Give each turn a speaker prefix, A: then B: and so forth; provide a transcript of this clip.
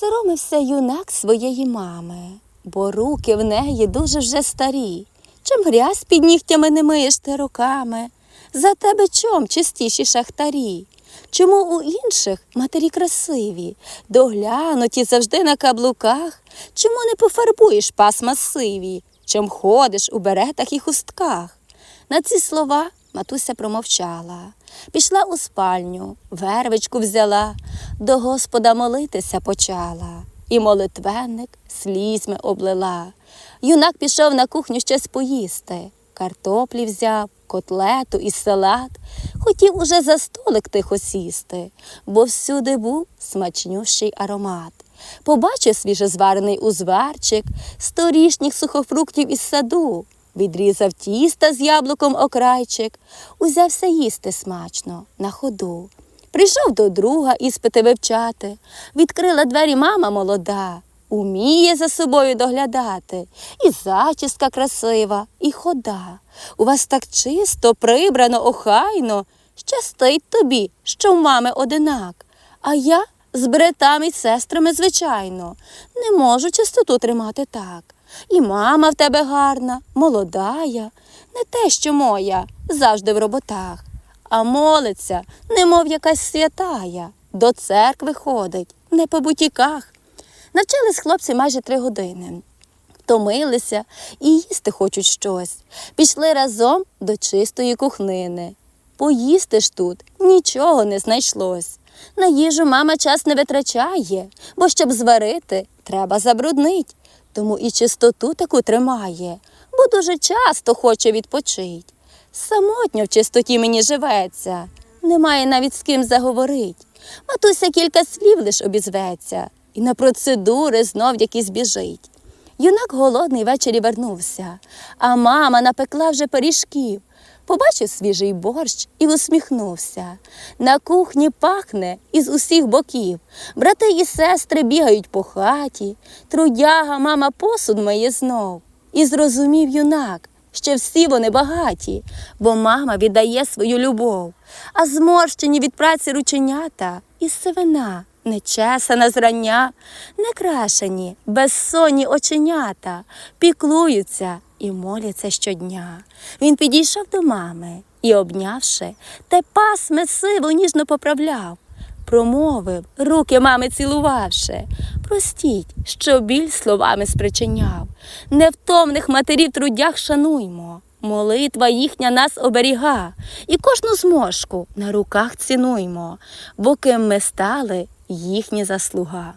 A: Соромився юнак своєї мами, бо руки в неї дуже вже старі. Чим грязь під нігтями не миєш ти руками? За тебе чом чистіші шахтарі? Чому у інших матері красиві, доглянуті завжди на каблуках? Чому не пофарбуєш пасма сиві? Чом ходиш у беретах і хустках? На ці слова матуся промовчала. Пішла у спальню, вервичку взяла, до Господа молитися почала. І молитвенник слізьми облила. Юнак пішов на кухню щось поїсти. Картоплі взяв, котлету і салат. Хотів уже за столик тихо сісти, бо всюди був смачнющий аромат. Побачив свіжезварений узварчик, сторішніх сухофруктів із саду. Відрізав тіста з яблуком окрайчик, узявся їсти смачно на ходу. Прийшов до друга іспити вивчати. Відкрила двері мама молода, уміє за собою доглядати. І зачіска красива, і хода. У вас так чисто, прибрано, охайно. Щастить тобі, що в мами одинак. А я з братами й сестрами, звичайно, не можу чистоту тримати так. І мама в тебе гарна, молодая, не те, що моя, завжди в роботах, а молиться, немов якась святая, до церкви ходить, не по бутіках. Навчились хлопці майже три години. Втомилися і їсти хочуть щось. Пішли разом до чистої кухнини. Поїсти ж тут нічого не знайшлось. На їжу мама час не витрачає, бо щоб зварити, треба забруднить. Тому і чистоту таку тримає, бо дуже часто хоче відпочить. Самотньо в чистоті мені живеться, немає навіть з ким заговорить. Матуся кілька слів лиш обізветься, і на процедури знов якісь біжить. Юнак голодний ввечері вернувся, а мама напекла вже пиріжків. Побачив свіжий борщ і усміхнувся. На кухні пахне із усіх боків. Брати і сестри бігають по хаті. Трудяга мама посуд миє знов. І зрозумів юнак, що всі вони багаті, бо мама віддає свою любов. А зморщені від праці рученята і сивина, нечесана зрання, некрашені, безсонні оченята, піклуються і моляться щодня. Він підійшов до мами і, обнявши, те пасме сиву ніжно поправляв. Промовив, руки мами цілувавши. Простіть, що біль словами спричиняв. Невтомних матерів трудях шануймо. Молитва їхня нас оберіга, і кожну зморшку на руках цінуймо, бо ким ми стали їхні заслуга.